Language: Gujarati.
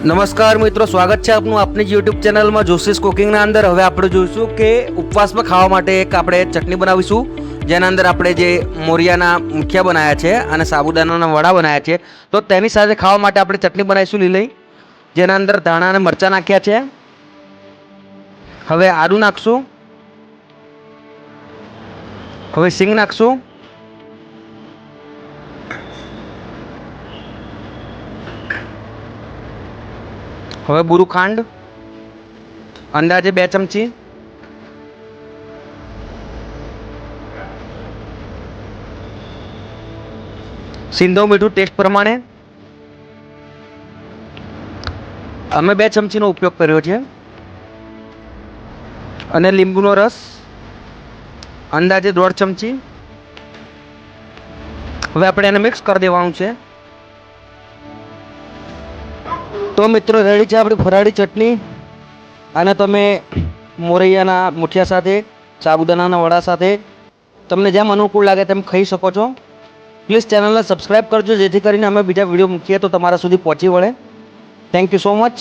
નમસ્કાર મિત્રો, સ્વાગત છે આપનું આપની યુટ્યુબ ચેનલમાં જોશીસ કુકિંગના અંદર. હવે આપણે જોઈશું કે ઉપવાસમાં ખાવા માટે એક આપણે ચટણી બનાવીશું, જેના અંદર આપણે જે મોરિયાના મુઠિયા બનાવ્યા છે અને સાબુદાનાના વડા બનાવ્યા છે. તો તેની સાથે ખાવા માટે આપણે ચટણી બનાવીશું લીલી, જેના અંદર ધાણા અને મરચાં નાખ્યા છે. હવે આદુ નાખશું. હવે સિંગ નાખશું. હવે બુરુ ખાંડ, અંદાજે બે ચમચી. સિંધો મીઠું ટેસ્ટ પ્રમાણે અમે બે ચમચીનો ઉપયોગ કર્યો છે. અને લીંબુનો રસ અંદાજે દોઢ ચમચી. હવે આપણે એને મિક્સ કરી દેવાનું છે. તો મિત્રો રેડી છે આપણી ફરાળી ચટણી? અને તમે મોરૈયાના મુઠિયા સાથે સાબુદાનાના વડા સાથે, તમને જેમ અનુકૂળ લાગે તેમ ખાઈ શકો છો. પ્લીઝ ચેનલને સબસ્ક્રાઈબ કરજો, જેથી કરીને અમે બીજા વીડિયો મૂકીએ તો તમારા સુધી પહોંચી વળે. Thank you so much